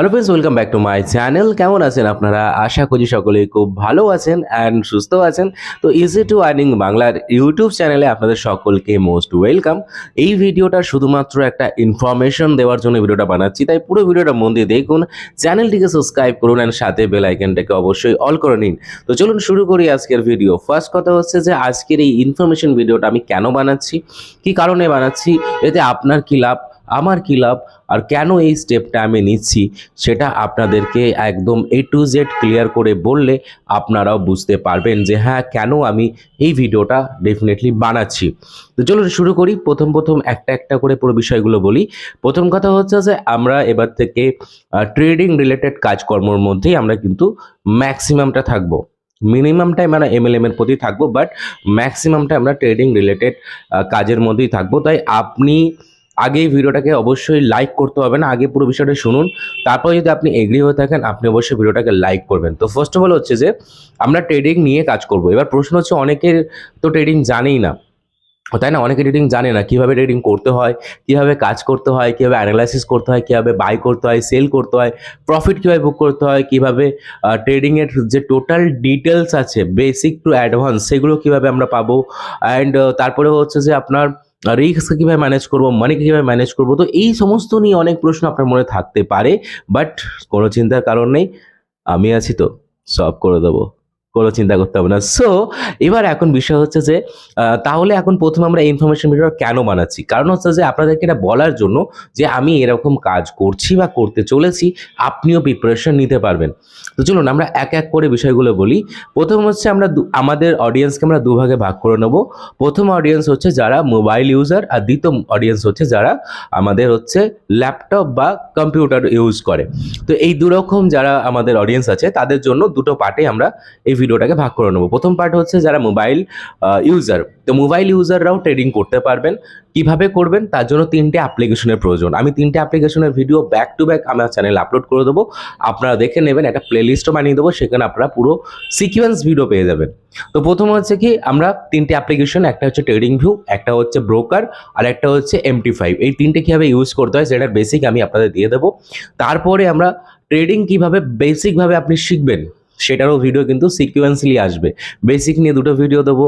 Hello friends welcome back to my channel কেমন আছেন আপনারা? আশা করি সকলেই খুব ভালো আছেন অ্যান্ড সুস্থ আছেন। তো ইজি টু আর্নিং বাংলার ইউটিউব চ্যানেলে আপনাদের সকলকে মোস্ট ওয়েলকাম এই ভিডিওটা শুধুমাত্র একটা ইনফরমেশন দেওয়ার জন্য ভিডিওটা বানাচ্ছি, তাই পুরো ভিডিওটা মন দিয়ে দেখুন চ্যানেলটিকে সাবস্ক্রাইব করুন অ্যান্ড সাথে বেল আইকনটাকে অবশ্যই অল করে নিন। তো চলুন শুরু করি আজকের ভিডিও ফার্স্ট কথা হচ্ছে যে আজকের এই ইনফরমেশন ভিডিওটা আমি কেন বানাচ্ছি? কি কারণে বানাচ্ছি? এতে আপনার কি লাভ? আমার কি লাভ? আর কেন এই স্টেপটা আমি নিচ্ছি? সেটা আপনাদেরকে একদম এ টু জেড ক্লিয়ার করে বললে আপনারাও বুঝতে পারবেন যে হ্যাঁ কেন আমি এই ভিডিওটা ডেফিনেটলি বানাচ্ছি। তো চলুন শুরু করি। প্রথম প্রথম একটা একটা করে পুরো বিষয়গুলো বলি। প্রথম কথা হচ্ছে যে আমরা এবার থেকে ট্রেডিং রিলেটেড কাজকর্মর মধ্যেই আমরা কিন্তু ম্যাক্সিমামটা থাকব। মিনিমামটাই আমরা এমএলএম এর প্রতি থাকব বাট ম্যাক্সিমামটা আমরা ট্রেডিং রিলেটেড কাজের মধ্যেই থাকব। তাই আপনি আগে ভিডিওটাকে অবশ্যই লাইক করতে হবে না, আগে পুরো বিষয়টা শুনুন। তারপর যদি আপনি এগ্রি হয়ে থাকেন, আপনি অবশ্যই ভিডিওটাকে লাইক করবেন। তো ফার্স্ট অফ অল হচ্ছে যে, আমরা ট্রেডিং নিয়ে কাজ করব। এবার প্রশ্ন হচ্ছে, অনেকের তো ট্রেডিং জানেই না। তাই না? অনেকে ট্রেডিং জানে না। কীভাবে ট্রেডিং করতে হয়, কীভাবে কাজ করতে হয়, কীভাবে অ্যানালাইসিস করতে হয়, কীভাবে বাই করতে হয় সেল করতে হয় প্রফিট কীভাবে বুক করতে হয়, কীভাবে ট্রেডিংয়ের যে টোটাল ডিটেলস আছে বেসিক টু অ্যাডভান্স সেগুলো কীভাবে আমরা পাবো? অ্যান্ড তারপরে হচ্ছে যে আপনার রিস্ক কীভাবে ম্যানেজ করব মানিকে কীভাবে ম্যানেজ করব, তো এই সমস্ত নিয়ে অনেক প্রশ্ন আপনার মনে থাকতে পারে বাট কোনো চিন্তার কারণ নেই, আমি আছি তো সব করে দেবো। কোনো চিন্তা করতে হবে না। সো এবার এখন বিষয় হচ্ছে যে তাহলে এখন প্রথমে আমরা ইনফরমেশন ভিডিও কেন বানাচ্ছি? কারণ হচ্ছে যে, আপনাদেরকে এটা বলার জন্য যে, আমি এরকম কাজ করছি বা করতে চলেছি, আপনিও প্রিপারেশন নিতে পারবেন। তো চলুন, আমরা এক এক করে বিষয়গুলো বলি। প্রথম হচ্ছে আমরা আমাদের অডিয়েন্সকে আমরা দুভাগে ভাগ করে নেব। প্রথম অডিয়েন্স হচ্ছে যারা মোবাইল ইউজার আর দ্বিতীয় অডিয়েন্স হচ্ছে যারা আমাদের হচ্ছে ল্যাপটপ বা কম্পিউটার ইউজ করে। তো এই দুরকম যারা আমাদের অডিয়েন্স আছে, তাদের জন্য দুটো পার্টে আমরা এই ভিডিওটাকে ভাগ করে নেব। প্রথম পার্ট হচ্ছে যারা মোবাইল ইউজার তো মোবাইল ইউজাররাও ট্রেডিং করতে পারবেন। কীভাবে করবেন? তার জন্য তিনটে অ্যাপ্লিকেশনের প্রয়োজন। আমি তিনটে অ্যাপ্লিকেশনের ভিডিও ব্যাক টু ব্যাক আমার চ্যানেলে আপলোড করে দেবো। আপনারা দেখে নেবেন, একটা প্লেলিস্টও বানিয়ে দেবো, সেখানে আপনারা পুরো সিকোয়েন্স ভিডিও পেয়ে যাবেন। তো প্রথম হচ্ছে কি, আমরা তিনটে অ্যাপ্লিকেশন একটা হচ্ছে ট্রেডিং ভিউ একটা হচ্ছে ব্রোকার আর একটা হচ্ছে এমটি ফাইভ এই তিনটে কীভাবে ইউজ করতে হয়, সেটার বেসিক আমি আপনাদের দিয়ে দেবো। তারপরে আমরা ট্রেডিং কীভাবে বেসিকভাবে আপনি শিখবেন। সেটারও ভিডিও কিন্তু সিকুয়েন্সলি আসবে। বেসিক নিয়ে দুটো ভিডিও দেবো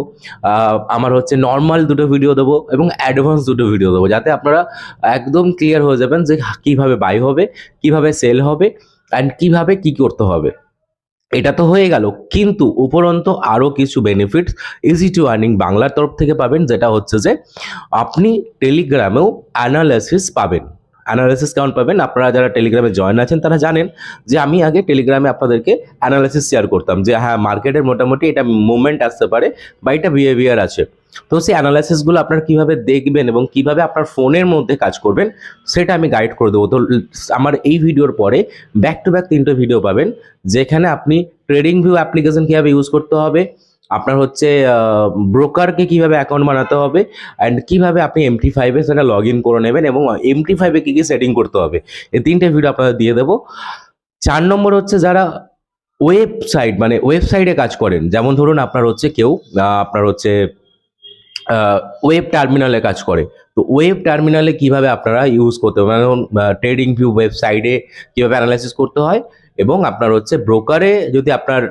আমার হচ্ছে নর্মাল দুটো ভিডিও দেবো এবং অ্যাডভান্স দুটো ভিডিও দেবো, যাতে আপনারা একদম ক্লিয়ার হয়ে যাবেন যে কীভাবে বাই হবে, কীভাবে সেল হবে অ্যান্ড কীভাবে কি করতে হবে। এটা তো হয়ে গেল, কিন্তু উপরন্ত আরও কিছু বেনিফিটস ইজি টু আর্নিং বাংলার তরফ থেকে পাবেন, যেটা হচ্ছে যে আপনি টেলিগ্রামেও অ্যানালাইসিস পাবেন। অ্যানালাইসিস কেমন পাবেন। আপনারা যারা টেলিগ্রামে জয়েন আছেন, তারা জানেন যে আমি আগে টেলিগ্রামে আপনাদেরকে অ্যানালাইসিস শেয়ার করতাম যে হ্যাঁ মার্কেটের মোটামুটি এটা মুভমেন্ট আসতে পারে বা এটা বিহেভিয়ার আছে। তো সেই অ্যানালাইসিসগুলো আপনারা কীভাবে দেখবেন এবং কীভাবে আপনার ফোনের মধ্যে কাজ করবেন, সেটা আমি গাইড করে দেবো। তো আমার এই ভিডিওর পরে ব্যাক টু ব্যাক তিনটে ভিডিও পাবেন, যেখানে আপনি ট্রেডিং ভিউ অ্যাপ্লিকেশন কীভাবে ইউজ করতে হবে আপনার হচ্ছে ব্রোকারকে কীভাবে অ্যাকাউন্ট বানাতে হবে অ্যান্ড কীভাবে আপনি এমটি ফাইভে সেটা লগ ইন করে নেবেন এবং এমটি ফাইভে কী কী সেটিং করতে হবে। এই তিনটে ভিডিও আপনাদের দিয়ে দেবো। চার নম্বর হচ্ছে যারা ওয়েবসাইট মানে ওয়েবসাইটে কাজ করেন, যেমন ধরুন আপনার হচ্ছে কেউ আপনার হচ্ছে ওয়েব টার্মিনালে কাজ করে। তো ওয়েব টার্মিনালে কীভাবে আপনারা ইউজ করতে হবে? যেমন ট্রেডিং ভিউ ওয়েবসাইটে কীভাবে অ্যানালাইসিস করতে হয় এবং আপনার হচ্ছে ব্রোকারে যদি আপনার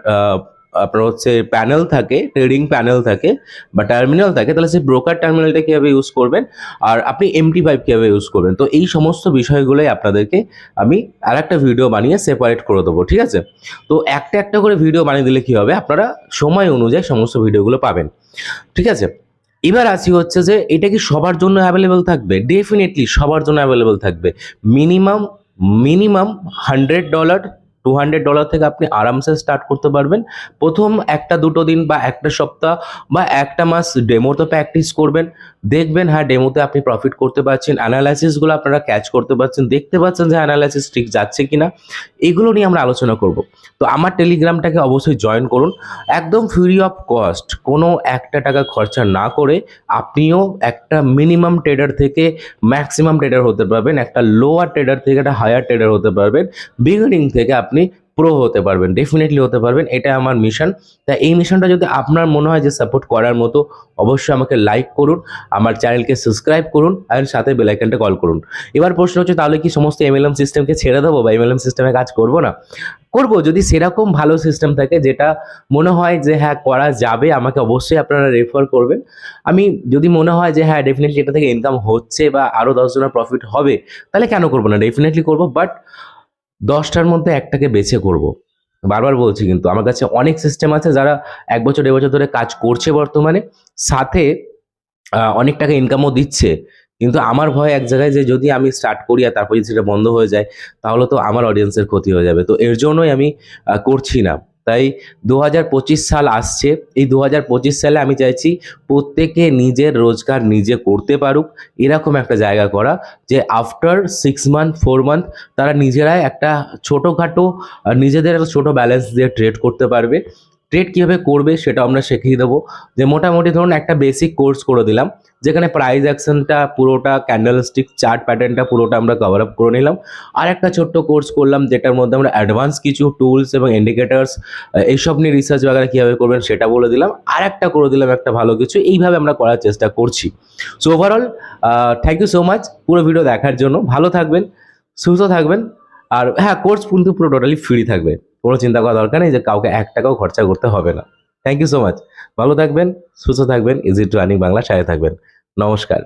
আপনার হচ্ছে প্যানেল থাকে ট্রেডিং প্যানেল থাকে, বা টার্মিনাল থাকে, তাহলে সেই ব্রোকার টার্মিনালটা কীভাবে ইউজ করবেন? আর আপনি এমটি ফাইভ কীভাবে ইউজ করবেন? তো এই সমস্ত বিষয়গুলোই আপনাদেরকে আমি আর একটা ভিডিও বানিয়ে সেপারেট করে দেবো, ঠিক আছে? তো একটা একটা করে ভিডিও বানিয়ে দিলে কী হবে? আপনারা সময় অনুযায়ী সমস্ত ভিডিওগুলো পাবেন, ঠিক আছে? এবার আসি হচ্ছে যে, এটা কি সবার জন্য অ্যাভেলেবেল থাকবে? ডেফিনেটলি সবার জন্য অ্যাভেলেবেল থাকবে। Minimum minimum hundred dollar to hundred dollar থেকে আপনি আরামসে স্টার্ট করতে পারবেন। প্রথম একটা দুটো দিন বা একটা সপ্তাহ বা একটা মাস ডেমোতে প্র্যাকটিস করবেন। দেখবেন হ্যাঁ ডেমোতে আপনি প্রফিট করতে পারছেন। অ্যানালাইসিসগুলো আপনারা ক্যাচ করতে পারছেন। দেখতে পাচ্ছেন যে অ্যানালাইসিস ঠিক যাচ্ছে কিনা। এগুলো নিয়ে আমরা আলোচনা করব। তো আমার টেলিগ্রামটাকে অবশ্যই জয়েন করুন। একদম ফ্রি অফ কস্ট কোনো একটা টাকা খরচা না করে আপনিও একটা মিনিমাম ট্রেডার থেকে ম্যাক্সিমাম ট্রেডার হতে পারবেন। একটা লোয়ার ট্রেডার থেকে একটা হায়ার ট্রেডার হতে পারবেন। বিগিনিং থেকে আপনি প্রো হতে পারবেন ডেফিনেটলি হতে পারবেন, এটা আমার মিশন তা এই মিশনটা যদি আপনার মনে হয় যে সাপোর্ট করার মতো, অবশ্যই আমাকে লাইক করুন, আমার চ্যানেলকে সাবস্ক্রাইব করুন, আর সাথে বেলাইকনটা কল করুন। এবার প্রশ্ন হচ্ছে, তাহলে কি সমস্ত এমএলএম সিস্টেমকে ছেড়ে দেবো বা এমএলএম সিস্টেমে কাজ করব না? করব, যদি সেরকম ভালো সিস্টেম থাকে, যেটা মনে হয় যে হ্যাঁ করা যাবে, আমাকে অবশ্যই আপনারা রেফার করবেন। আমি যদি মনে হয় যে হ্যাঁ ডেফিনেটলি এটা থেকে ইনকাম হচ্ছে বা আরও দশজনের প্রফিট হবে, তাহলে কেন করব না? ডেফিনেটলি করব বাট দশটার মধ্যে একটাকে বেছে করব। বারবার বলছি কিন্তু আমার কাছে অনেক সিস্টেম আছে যারা এক বছর, দেড় বছর ধরে কাজ করছে বর্তমানে, সাথে অনেক টাকা ইনকামও দিচ্ছে। কিন্তু আমার ভয় এক জায়গায় যে যদি আমি স্টার্ট করি আর তারপর যদি সেটা বন্ধ হয়ে যায়, তাহলে তো আমার অডিয়েন্সের ক্ষতি হয়ে যাবে। তো এর জন্যই আমি করছি না। তাই দু হাজার পঁচিশ সাল আসছে। এই দু হাজার পঁচিশ সালে আমি চাইছি প্রত্যেকে নিজের রোজগার নিজে করতে পারুক। এরকম একটা জায়গা করা যে after six month four month তারা নিজেরাই একটা ছোটোখাটো, নিজেদের একটা ছোটো ব্যালেন্স দিয়ে ট্রেড করতে পারবে। ট্রেড কীভাবে করবে সেটা আমরা শিখিয়ে দেবো। যে মোটামুটি ধরুন একটা বেসিক কোর্স করে দিলাম, যেখানে প্রাইস অ্যাকশনটা পুরোটা ক্যান্ডেলস্টিক চার্ট প্যাটার্নটা পুরোটা আমরা কভার আপ করে নিলাম। আর একটা ছোট্ট কোর্স করলাম, যেটার মধ্যে আমরা অ্যাডভান্স কিছু টুলস এবং ইন্ডিকেটার্স এইসব নিয়ে রিসার্চ বাগারে কীভাবে করবেন সেটা বলে দিলাম। আর একটা করে দিলাম একটা ভালো কিছু, এইভাবে আমরা করার চেষ্টা করছি। So overall thank you so much পুরো ভিডিও দেখার জন্য। ভালো থাকবেন, সুস্থ থাকবেন, আর হ্যাঁ কোর্স কিন্তু পুরো টোটালি ফ্রি থাকবে। কোনো চিন্তা করা দরকার নেই যে কাউকে এক টাকাও খরচা করতে হবে না। থ্যাংক ইউ সো মাচ ভালো থাকবেন, সুস্থ থাকবেন ইজি টু আর্নিং বাংলা সাথে থাকবেন। নমস্কার।